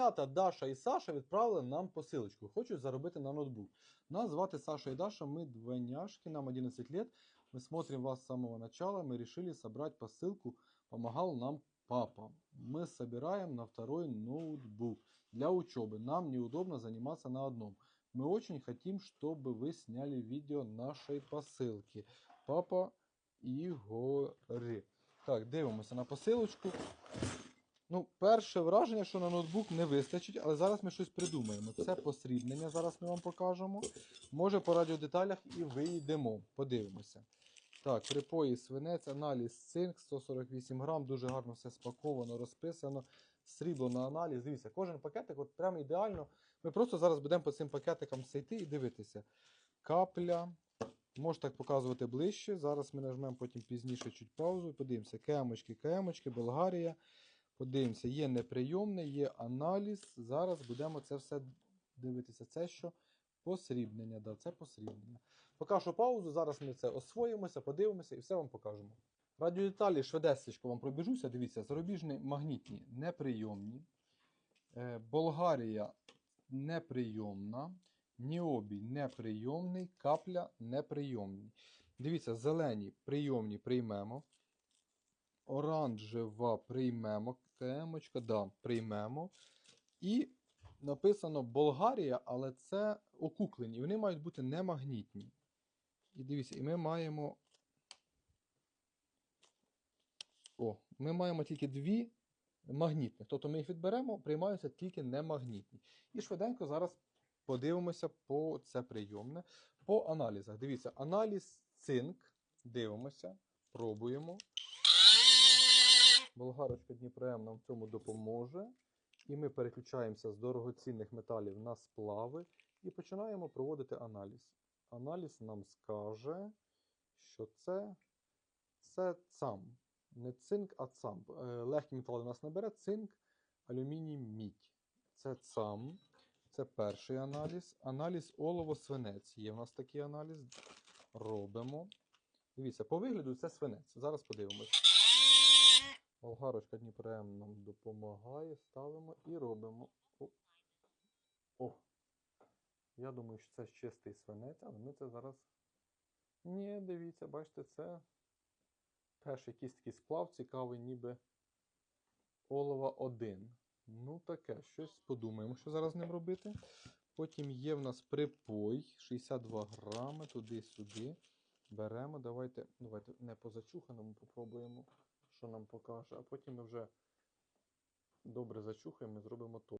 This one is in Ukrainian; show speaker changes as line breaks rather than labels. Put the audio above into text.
Двойнята Даша і Саша відправили нам посилочку. Хочуть заробити на ноутбук. Нас звати Саша и Даша, мы двойняшки, нам 11 лет. Мы смотрим вас с самого начала, мы решили собрать посылку, помогал нам папа. Мы собираем на второй ноутбук для учебы. Нам неудобно заниматься на одном. Мы очень хотим, чтобы вы сняли видео нашей посылки. Папа Ігори. Так, дивимося на посилочку. Ну, перше враження, що на ноутбук не вистачить, але зараз ми щось придумаємо. Це посрібнення, зараз ми вам покажемо. Може по радіодеталях і вийдемо. Подивимося. Так, припої свинець, аналіз цинк, 148 грам, дуже гарно все спаковано, розписано. Срібло на аналіз. Дивіться, кожен пакетик от прямо ідеально. Ми просто зараз будемо по цим пакетикам все йти і дивитися. Капля. Можу так показувати ближче. Зараз ми нажмемо потім пізніше чуть паузу. Подивимося. Кемочки, кемочки, Болгарія. Подивимося, є неприйомне, є аналіз. Зараз будемо це все дивитися. Це що? Посрібнення. Да, це посрібнення. Поки паузу, зараз ми це освоїмося, подивимося і все вам покажемо. Радіодеталі швидесечко вам пробіжуся. Дивіться, зарубіжні магнітні неприйомні. Е, Болгарія неприйомна. Ніобій неприйомний, капля неприйомний. Дивіться, зелені прийомні приймемо. Оранжева приймемо. Кемочка, да, приймемо. І написано Болгарія, але це окуклені. Вони мають бути немагнітні. І дивіться, і ми маємо. О, ми маємо тільки дві магнітних. Тобто ми їх відберемо, приймаються тільки немагнітні. І швиденько зараз подивимося по це прийомне. По аналізах. Дивіться, аналіз цинк. Дивимося, пробуємо. Болгарочка Дніпром нам в цьому допоможе. І ми переключаємося з дорогоцінних металів на сплави і починаємо проводити аналіз. Аналіз нам скаже, що це, це цам. Не цинк, а цам. Е, Легкі метали у нас не бере. Цинк, алюміній, мідь. Це цам. Це перший аналіз. Аналіз олово-свинець. Є в нас такий аналіз. Робимо. Дивіться, по вигляду це свинець. Зараз подивимось. Болгарочка Дніпром нам допомагає. Ставимо і робимо. О. О. Я думаю, що це чистий свинець, але ми це зараз. Ні, дивіться, бачите, це теж якийсь такий сплав цікавий, ніби олова 1. Ну, таке, щось подумаємо, що зараз з ним робити. Потім є в нас припой 62 грами, туди-сюди. Беремо. Давайте, давайте не по зачуханому попробуємо, що нам покаже, а потім ми вже добре зачухаємо і зробимо то.